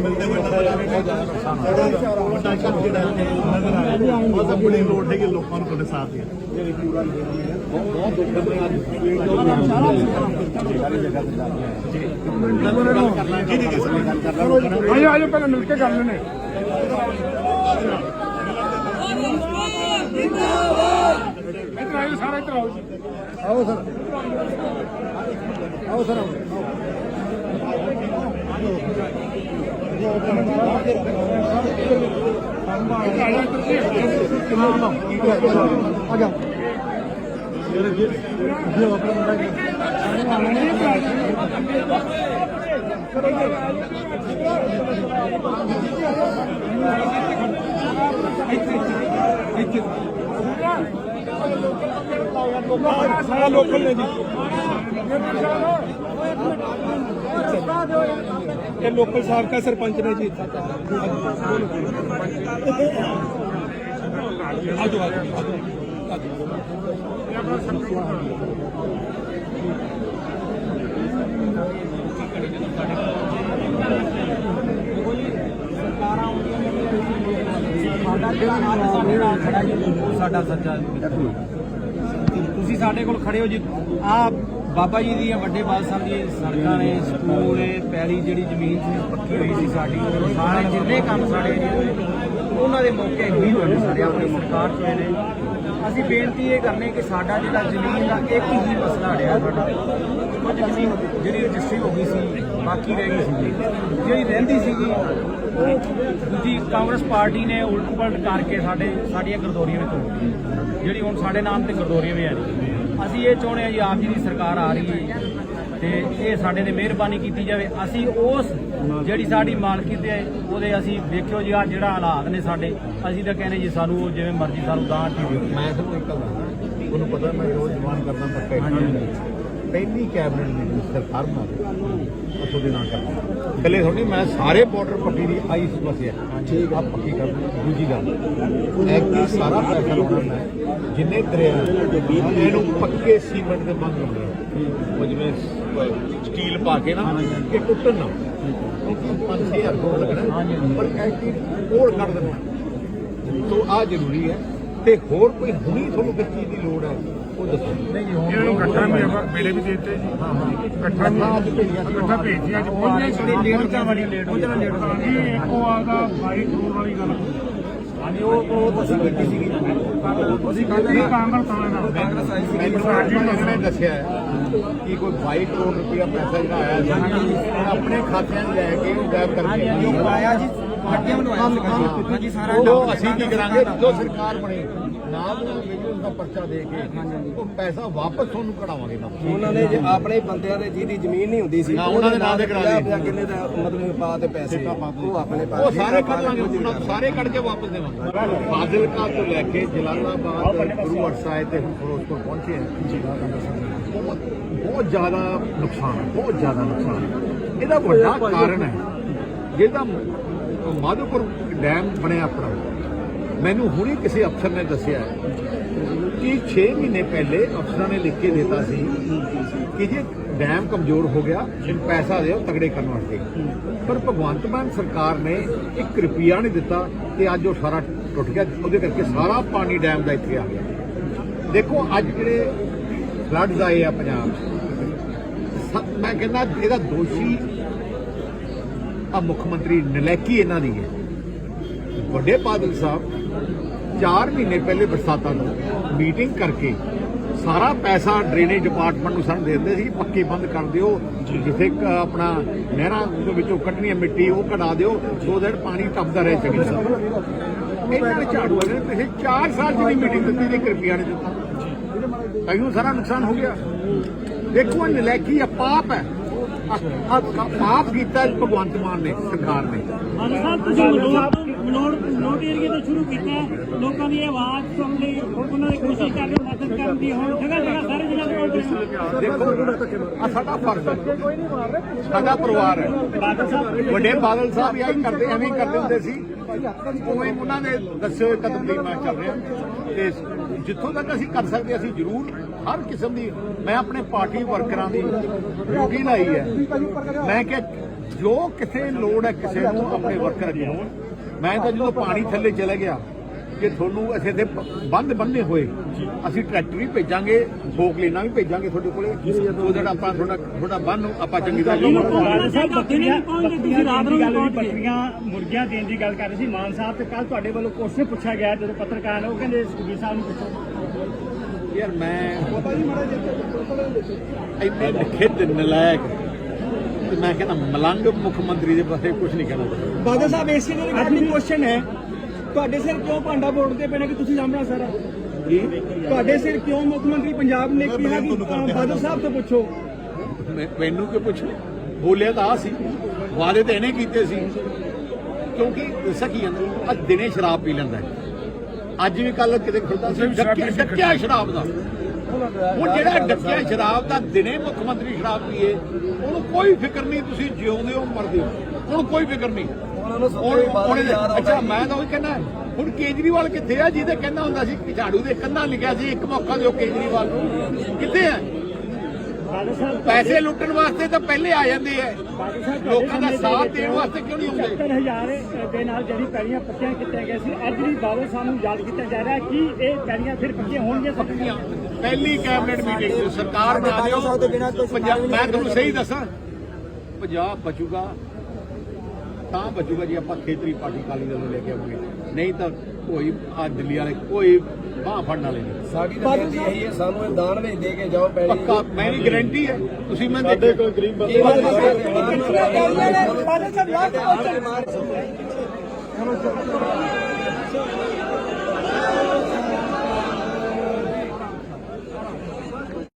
ਮਿਲਦੇ ਹੋਏ ਨਜ਼ਰ ਆ ਰਹੇ ਨੇ। ਸਾਡਾ ਵੱਡਾ ਕੰਮ ਜਿਹੜਾ ਇੱਥੇ ਨਜ਼ਰ ਆ ਰਿਹਾ ਬਸ ਬੜੀ ਲੋੜ ਹੈ ਕਿ ਲੋਕਾਂ ਨੂੰ ਤੁਹਾਡੇ ਸਾਥ ਦੇਣ ਜੀ ਜੀ ਜੀ ਸਰ ਆਜੋ ਆਜੋ ਪਹਿਲਾਂ ਮਿਲ ਕੇ ਕਰ ਲੈਣੇ ਇੱਧਰ ਆਇਓ ਸਾਰਾ ਇੱਧਰ ਆਓ ਜੀ। ਆਓ ਸਰ। ਆਓ ਸਰ ਆਓ। ਆਜੋ ਇੱਧਰ ਜੀ ਆ ਜਾਓ ਜੋ ਆਪਣਾ ਮੁੰਡਾ ਜੀ ਸਾਰਾ ਲੋਕਲ ਨੇ ਜੀ ਇਹ ਲੋਕਲ ਸਾਬਕਾ ਸਰਪੰਚ ਨੇ ਜੀ। ਆਜੋ ਆਜੋ ਸਾਡਾ ਜਿਹੜਾ ਨਾਲ ਸਾਡੇ ਨਾਲ ਖੜਾ ਜੀ ਉਹ ਸਾਡਾ ਸੱਚਾ ਤੁਸੀਂ ਸਾਡੇ ਕੋਲ ਖੜੇ ਹੋ ਜੀ। ਆ ਬਾਬਾ ਜੀ ਦੀਆਂ ਵੱਡੇ ਬਾਲ ਸਾਹਿਬ ਦੀ ਸੜਕਾਂ ਨੇ ਸਕੂਲ ਨੇ ਪੈਲੀ ਜਿਹੜੀ ਜ਼ਮੀਨ ਸੀ ਪੱਕੀ ਹੋਈ ਸੀ ਸਾਡੀ। ਸਾਰੇ ਜਿੰਨੇ ਕੰਮ ਸਾਡੇ ਏਰੀਏ ਹੋਏ, ਉਹਨਾਂ ਦੇ ਮੌਕੇ ਹੀ ਹੋਏ ਨੇ ਸਾਡੇ ਆਪਣੇ ਸਰਕਾਰ ਚ ਹੋਏ ਨੇ। ਅਸੀਂ ਬੇਨਤੀ ਇਹ ਕਰਨੇ ਕਿ ਸਾਡਾ ਜਿਹੜਾ ਜ਼ਮੀਨ ਦਾ ਇੱਕ ਹੀ ਮਸਲਾ ਰਿਹਾ ਸਾਡਾ। ਕੁਝ ਜ਼ਮੀਨ ਜਿਹੜੀ ਰਜਿਸਟਰੀ ਹੋ ਗਈ ਸੀ, ਬਾਕੀ ਰਹਿ ਗਈ ਸੀ ਜਿਹੜੀ ਰਹਿੰਦੀ ਸੀਗੀ, ਉਹ ਦੂਜੀ ਕਾਂਗਰਸ ਪਾਰਟੀ ਨੇ ਉਲਟ ਪਲਟ ਕਰਕੇ ਸਾਡੇ, ਸਾਡੀਆਂ ਗਰਦੋਰੀਆਂ ਵਿੱਚ ਤੋੜ ਜਿਹੜੀ ਹੁਣ ਸਾਡੇ ਨਾਮ ਤੇ ਗਰਦੋਰੀਆਂ ਵੀ ਆ ਰਹੀ ਅਸੀਂ ਇਹ ਚਾਹੁੰਦੇ ਹਾਂ ਜੀ, ਆਪ ਜੀ ਦੀ ਸਰਕਾਰ ਆ ਰਹੀ ਹੈ। ਤੇ ਇਹ ਸਾਡੇ ਤੇ ਮਿਹਰਬਾਨੀ ਕੀਤੀ ਜਾਵੇ। ਅਸੀਂ ਉਸ ਜਿਹੜੀ ਸਾਡੀ ਮਾਲਕੀ ਤੇ ਹੈ, ਉਹਦੇ ਅਸੀਂ ਦੇਖਿਓ ਜੀ ਆ ਜਿਹੜਾ ਹਾਲਾਤ ਨੇ ਸਾਡੇ ਅਸੀਂ ਤਾਂ ਕਹਿੰਦੇ ਜੀ ਸਾਨੂੰ ਉਹ ਜਿਵੇਂ ਮਰਜ਼ੀ ਸਾਨੂੰ ਦਾਨ ਦੀ ਦਿਓ ਮੈਂ ਤੁਹਾਨੂੰ ਇੱਕ ਗੱਲ ਤੁਹਾਨੂੰ ਪਤਾ ਮੈਂ ਰੋਜ਼ ਜਵਾਨ ਕਰਦਾ ਪੱਕਾ ਇੱਕ ਪਹਿਲੀ ਕੈਬਨਿਟ ਮੀਟਿੰਗ ਸਰਕਾਰ ਨਾਲ ਅਸੋ ਦੇ ਨਾਲ ਕਰਦਾ ਪਹਿਲੇ ਥੋੜੀ ਮੈਂ ਸਾਰੇ ਬਾਰਡਰ ਪੱਟੀ ਦੀ ਆਈ ਸਮੱਸਿਆ ਠੀਕ ਆ। ਪੱਕੀ ਕਰ ਦੂਜੀ ਗੱਲ ਐਕਟੀ ਸਾਰਾ ਪੈਸਾ ਲਾਉਣਾ ਮੈਂ? ਜਿੰਨੇ ਦਰਿਆ ਇਹਨੂੰ ਪੱਕੇ ਸੀਮੈਂਟ ਦੇ ਬੰਦ ਆ। ਉਹ ਜਿਵੇਂ ਸਟੀਲ ਪਾ ਕੇ ਨਾ ਕਿ ਟੁੱਟਣ ਨਾ। ਕਿਉਂਕਿ 5000 ਕਰੋੜ ਲੱਗਣਾ। ਪਰ ਐਕਟੀ ਕੋਲ ਕੱਢ ਦੇਣਾ। ਸੋ ਆ ਜ਼ਰੂਰੀ ਹੈ। ਤੇ ਹੋਰ ਕੋਈ ਹੁਣੀ ਤੁਹਾਨੂੰ ਕਿਸ ਚੀਜ਼ ਦੀ ਲੋੜ ਹੈ। ਉਹ ਦੱਸੋ। ਜੀ ਇਹਨਾਂ ਨੂੰ ਇਕੱਠਾ ਵੀ ਆਪਾਂ ਵੇਲੇ ਵੀ ਦਿੱਤੇ ਜੀ। ਇਕੱਠਾ ਵੀ ਇਕੱਠਾ ਭੇਜਿਆ ਜੀ। ਪਹੁੰਚਿਆ ਥੋੜੀ ਲੇਟ ਹੋ ਗਈ ਲੇਟ ਹੋ ਪਹੁੰਚਣਾ ਲੇਟ ਹੋ ਜੀ ਇੱਕੋ ਆਦਾ 22 ਕਰੋੜ ਵਾਲੀ ਗੱਲ। ਹਾਂਜੀ ਉਹ ਉਹ ਤੁਸੀਂ ਕੀਤੀ ਸੀਗੀ। ਅਸੀਂ ਕਹਿੰਦੇ ਕਾਂਗਰਸ ਨਾ ਕਾਂਗਰਸ ਆਈ ਮੈਨੂੰ ਪਾਰਟੀ ਨੂੰ ਦੱਸਿਆ ਹੈ ਕਿ ਕੋਈ 22 ਕਰੋੜ ਰੁਪਇਆ ਪੈਸਾ ਜਿਹੜਾ ਆਇਆ ਸੀ ਆਪਣੇ ਖਾਤਿਆਂ ਲੈ ਕੇ ਉਹ ਗਾਇਬ ਕਰਕੇ ਆਇਆ ਜੀ। ਗੱਡੀਆਂ ਬਣਵਾਇਆ ਸੀ ਹਾਂਜੀ ਸਾਰਾ ਉਹ ਅਸੀਂ ਕੀ ਕਰਾਂਗੇ ਜੋ ਸਰਕਾਰ ਬਣੇ ਨਾਲ ਉਹਨਾਂ ਵਿਜੀਲੈਂਸ ਦਾ ਪਰਚਾ ਦੇ ਕੇ ਉਹ ਪੈਸਾ ਵਾਪਸ ਤੁਹਾਨੂੰ ਕਢਾਵਾਂਗੇ ਨਾ। ਉਹਨਾਂ ਨੇ ਜੇ ਆਪਣੇ ਬੰਦਿਆਂ ਦੇ ਜਿਹਦੀ ਜ਼ਮੀਨ ਨਹੀਂ ਹੁੰਦੀ ਸੀ ਨਾ, ਉਹਨਾਂ ਦੇ ਨਾਂ ਤੇ ਕਰਾ ਲਈ। ਪੰਜਾਹ ਕਿੰਨੇ ਦਾ ਮਤਲਬ ਪਾ ਤੇ ਪੈਸੇ। ਉਹ ਆਪਣੇ ਪਾ ਉਹ ਸਾਰੇ ਕੱਢ ਲਾਂਗੇ ਉਹਨਾਂ ਨੂੰ ਸਾਰੇ ਕੱਢ ਕੇ ਵਾਪਸ ਦੇਵਾਂਗੇ। ਫਾਜ਼ਿਲਕਾ ਤੋਂ ਲੈ ਕੇ ਜਲਾਲਾਬਾਦ ਗੁਰੂ ਸਾਹਿਬ ਤੇ ਹੁਣ ਫਿਰੋਜ਼ਪੁਰ ਪਹੁੰਚੇ ਬਹੁਤ ਬਹੁਤ ਜ਼ਿਆਦਾ ਨੁਕਸਾਨ ਹੈ, ਬਹੁਤ ਜ਼ਿਆਦਾ ਨੁਕਸਾਨ। ਹੈ। ਇਹਦਾ ਵੱਡਾ ਕਾਰਨ ਹੈ ਜਿਹਦਾ ਮਾਧੋਪੁਰ ਡੈਮ ਬਣਿਆ ਆਪਣਾ। ਮੈਨੂੰ ਹੁਣੇ ਕਿਸੇ ਅਫਸਰ ਨੇ ਦੱਸਿਆ ਕਿ 6 ਮਹੀਨੇ ਪਹਿਲੇ ਅਫਸਰਾਂ ਨੇ ਲਿਖ ਕੇ ਦਿੱਤਾ ਸੀ ਕਿ ਜੇ ਡੈਮ ਕਮਜ਼ੋਰ ਹੋ ਗਿਆ ਇਹਨੂੰ ਪੈਸਾ ਦਿਓ, ਤਗੜੇ ਕਰਨ ਵਾਸਤੇ। ਪਰ ਭਗਵੰਤ ਮਾਨ ਸਰਕਾਰ ਨੇ 1 ਰੁਪਿਆ ਨਹੀਂ ਦਿੱਤਾ ਤੇ ਅੱਜ ਉਹ ਸਾਰਾ ਟੁੱਟ ਗਿਆ। ਉਹਦੇ ਕਰਕੇ ਸਾਰਾ ਪਾਣੀ ਡੈਮ ਦਾ ਇੱਥੇ ਆ ਗਿਆ। ਦੇਖੋ, ਅੱਜ ਜਿਹੜੇ ਫਲੱਡਸ ਆਏ ਆ ਪੰਜਾਬ ਮੈਂ ਕਹਿੰਦਾ, ਇਹਦਾ ਦੋਸ਼ੀ ਆ ਮੁੱਖ ਮੰਤਰੀ ਨਲੈਕੀ ਇਹਨਾਂ ਦੀ ਹੈ। ਵੱਡੇ ਬਾਦਲ ਸਾਹਿਬ 4 ਮਹੀਨੇ ਪਹਿਲੇ ਬਰਸਾਤਾਂ ਤੋਂ ਮੀਟਿੰਗ ਕਰਕੇ ਸਾਰਾ ਪੈਸਾ ਡਰੇਨੇਜ ਡਿਪਾਰਟਮੈਂਟ ਨੂੰ ਸਾਨੂੰ ਦੇ ਦਿੰਦੇ ਸੀ ਪੱਕੀ ਬੰਦ ਕਰ ਦਿਓ ਜਿੱਥੇ ਆਪਣਾ ਨਹਿਰਾਂ ਦੇ ਵਿੱਚੋਂ ਕੱਢਣੀ ਹੈ ਮਿੱਟੀ ਉਹ ਕਢਾ ਦਿਓ ਸੋ ਦੈਟ ਪਾਣੀ ਟੱਪਦਾ ਰਹੇ ਚੰਗੀ ਤਰ੍ਹਾਂ। ਇਹਨਾਂ ਨੇ ਝਾੜੂ ਵਾਲੇ ਨੇ ਪਿਛਲੇ 4 ਸਾਲ ਦੀ ਮੀਟਿੰਗ ਦਿੱਤੀ ਤੇ 1 ਰੁਪਿਆ ਨਹੀਂ ਦਿੱਤਾ। ਨੂੰ ਸਾਰਾ ਨੁਕਸਾਨ ਹੋ ਗਿਆ। ਦੇਖੋ ਇਹ ਨਲਾਇਕੀ ਆ ਪਾਪ ਹੈ। ਪਾਪ ਕੀਤਾ ਭਗਵੰਤ ਮਾਨ ਨੇ ਸਰਕਾਰ ਨੇ। ਮਾਨ ਸਾਹਿਬ ਤੁਸੀਂ ਮਲੋਟ ਮਲੋਟ ਮਲੋਟ ਏਰੀਏ ਤੋਂ ਸ਼ੁਰੂ ਕੀਤਾ ਹੈ। ਲੋਕਾਂ ਦੀ ਆਵਾਜ਼ ਸੁਣਨ ਲਈ ਉਹਨਾਂ ਦੀ ਕੋਸ਼ਿਸ਼ ਕਰ ਰਹੇ ਹੋ ਮਦਦ ਕਰਨ ਦੀ ਹੁਣ ਜਗ੍ਹਾ ਜਗ੍ਹਾ ਸਾਰੇ ਜਗ੍ਹਾ ਤੇ ਉੱਡ ਰਹੇ ਦੇਖੋ ਆ ਸਾਡਾ ਫਰਜ਼ ਹੈ। ਸਾਡਾ ਪਰਿਵਾਰ ਹੈ। ਵੱਡੇ ਬਾਦਲ ਸਾਹਿਬ ਇਹ ਕਰਦੇ ਐਵੇਂ ਕਰਦੇ ਹੁੰਦੇ ਸੀ। ਉਵੇਂ ਉਹਨਾਂ ਦੇ ਦੱਸੇ ਹੋਏ ਕਦਮ ਲਈ ਮੈਂ ਚੱਲ ਰਿਹਾ। ਤੇ ਜਿੱਥੋਂ ਤੱਕ ਅਸੀਂ ਕਰ ਸਕਦੇ ਅਸੀਂ ਜ਼ਰੂਰ ਹਰ ਕਿਸਮ ਦੀ, ਮੈਂ ਆਪਣੇ ਪਾਰਟੀ ਵਰਕਰਾਂ ਦੀ ਡਿਊਟੀ ਲਾਈ ਹੈ। ਮੈਂ ਕਿ ਜੋ ਕਿਸੇ ਲੋੜ ਹੈ ਕਿਸੇ ਨੂੰ ਆਪਣੇ ਵਰਕਰ ਅੱਗੇ ਮੈਂ ਤਾਂ ਜਦੋਂ ਪਾਣੀ ਥੱਲੇ ਚਲੇ ਗਿਆ ਕਿ ਤੁਹਾਨੂੰ ਅਸੀਂ ਤੇ ਬੰਦ ਬੰਨੇ ਹੋਏ ਅਸੀਂ ਟਰੈਕਟਰ ਵੀ ਭੇਜਾਂਗੇ ਫੋਕ ਲੈਣਾ ਵੀ ਭੇਜਾਂਗੇ ਤੁਹਾਡੇ ਕੋਲੇ ਸੋ ਜਿਹੜਾ ਆਪਾਂ ਤੁਹਾਡਾ ਤੁਹਾਡਾ ਬੰਨ ਆਪਾਂ ਚੰਗੀ ਤਰ੍ਹਾਂ ਨਹੀਂ ਤੁਸੀਂ ਰਾਤ ਨੂੰ ਪਹੁੰਚ ਗਏ। ਬੱਕਰੀਆਂ ਮੁਰਗੀਆਂ ਦੇਣ ਦੀ ਗੱਲ ਕਰ ਰਹੇ ਸੀ ਮਾਨ ਸਾਹਿਬ ਤੇ ਕੱਲ ਤੁਹਾਡੇ ਵੱਲੋਂ ਕੁਐਸਚਨ ਪੁੱਛਿਆ ਗਿਆ ਜਦੋਂ ਪੱਤਰਕਾਰ ਨੇ ਉਹ ਕਹਿੰਦੇ ਸੁਖਬੀਰ ਸਾਹਿਬ ਨੂੰ ਪੁੱਛੋ। ਯਾਰ ਮੈਂ ਇੰਨੇ ਨਿਖੇਧ ਨਲਾਇਕ ਤੇ ਮੈਂ ਕਹਿੰਦਾ ਮਲੰਗ ਮੁੱਖ ਮੰਤਰੀ ਦੇ ਬਾਰੇ ਕੁਝ ਨਹੀਂ ਕਹਿਣਾ ਬਾਦਲ ਸਾਹਿਬ ਇਸੇ ਦੇ ਰਿਗਾਰਡਿੰਗ ਕੁਐਸਚਨ ਹੈ। ਤੁਹਾਡੇ ਸਿਰ ਕਿਉਂ ਭਾਂਡਾ ਬੋੜਦੇ ਪਏ ਨੇ ਕਿ ਤੁਸੀਂ ਸਾਹਮਣਾ ਸਾਰਾ? ਤੁਹਾਡੇ ਸਿਰ ਕਿਉਂ ਮੁੱਖ ਮੰਤਰੀ ਪੰਜਾਬ ਨੇ ਕਿਹਾ ਕਿ ਬਾਦਲ ਸਾਹਿਬ ਤੋਂ ਪੁੱਛੋ? ਮੈਨੂੰ ਕਿ ਪੁੱਛੋ? ਬੋਲਿਆ ਤਾਂ ਆ ਸੀ। ਵਾਅਦੇ ਤਾਂ ਇਹਨੇ ਕੀਤੇ ਸੀ। ਕਿਉਂਕਿ ਦੱਸਿਆ ਕੀ ਜਾਂਦਾ ਅੱਜ ਦਿਨੇ ਸ਼ਰਾਬ ਪੀ ਲੈਂਦਾ। ਅੱਜ ਵੀ ਕੱਲ ਕਿਤੇ ਖੁੱਲਦਾ ਸੀ ਡੱਕਿਆ ਸ਼ਰਾਬ ਦਾ। ਹੁਣ ਜਿਹੜਾ ਡੱਕਿਆ ਸ਼ਰਾਬ ਦਾ ਦਿਨੇ ਮੁੱਖ ਮੰਤਰੀ ਸ਼ਰਾਬ ਪੀਏ ਉਹਨੂੰ ਕੋਈ ਫਿਕਰ ਨਹੀਂ ਤੁਸੀਂ ਜਿਉਂਦੇ ਹੋ ਮਰਦੇ ਹੋ। ਉਹਨੂੰ ਕੋਈ ਫਿਕਰ ਨਹੀਂ। ਉਹਨਾਂ ਨੂੰ ਸਭ ਹੁਣ ਤੋਂ ਬਾਅਦ ਉਹਨੇ ਯਾਦ ਆਉਂਦਾ ਅੱਛਾ ਮੈਂ ਤਾਂ ਉਹ ਕਹਿੰਦਾ ਹੁਣ ਕੇਜਰੀਵਾਲ ਕਿੱਥੇ ਆ? ਜਿਹਦੇ ਕਹਿੰਦਾ ਹੁੰਦਾ ਸੀ ਝਾੜੂ ਦੇ ਕੰਧਾਂ ਲਿਖਿਆ ਸੀ ਇੱਕ ਮੌਕਾ ਦਿਓ ਕੇਜਰੀਵਾਲ ਨੂੰ। ਕਿੱਥੇ ਆ? ਪੈਸੇ ਲੁੱਟਣ ਵਾਸਤੇ ਤਾਂ ਪਹਿਲੇ ਆ ਜਾਂਦੇ ਐ ਲੋਕਾਂ ਦਾ ਸਾਥ ਦੇਣ ਵਾਸਤੇ ਕਿਉਂ ਨਹੀਂ ਆਉਂਦੇ? 70000 ਦੇ ਨਾਲ ਜਿਹੜੀ ਪੈੜੀਆਂ ਪੱਕੀਆਂ ਕੀਤੀਆਂ ਗਈਆਂ ਸੀ ਅੱਜ ਵੀ ਬਾਦਲ ਸਾਹਿਬ ਨੂੰ ਯਾਦ ਕੀਤਾ ਜਾ ਰਿਹਾ ਕਿ ਇਹ ਪੈੜੀਆਂ ਫਿਰ ਪੱਕੀਆਂ ਹੋਣਗੀਆਂ ਪੱਕੀਆਂ। ਪਹਿਲੀ ਕੈਬਨਿਟ ਮੀਟਿੰਗ ਚ ਸਰਕਾਰ ਬਣਾ ਦਿਓ। ਮੈਂ ਤੁਹਾਨੂੰ ਸਹੀ ਦੱਸਾਂ ਪੰਜਾਬ ਬਚੂਗਾ। ਤਾਂ ਬਚੂਗਾ ਜੇ ਆਪਾਂ ਖੇਤਰੀ ਪਾਰਟੀ ਕਾਲੀ ਦਲ ਨੂੰ ਲੈ ਕੇ ਆਵਾਂਗੇ ਨਹੀਂ ਤਾਂ ਕੋਈ ਆ ਦਿੱਲੀ ਵਾਲੇ ਕੋਈ ਬਾਹ ਫੜਨ ਵਾਲੇ ਨਹੀਂ ਸਾਡੀ ਤਾਂ ਬੇਨਤੀ ਇਹੀ ਹੈ ਸਾਨੂੰ ਇਹ ਦਾਨ ਵਿੱਚ ਦੇ ਕੇ ਜਾਓ ਪੈਲੀ ਪੱਕਾ ਮੇਰੀ ਗਾਰੰਟੀ ਹੈ ਤੁਸੀਂ ਮੈਂ ਦੇਖਿਆ ਕੋਈ ਗਰੀਬ ਸਾਹਿਬ ਬਾਦਲ ਸਾਹਿਬ ਲਾਸਟ ਮਾਰ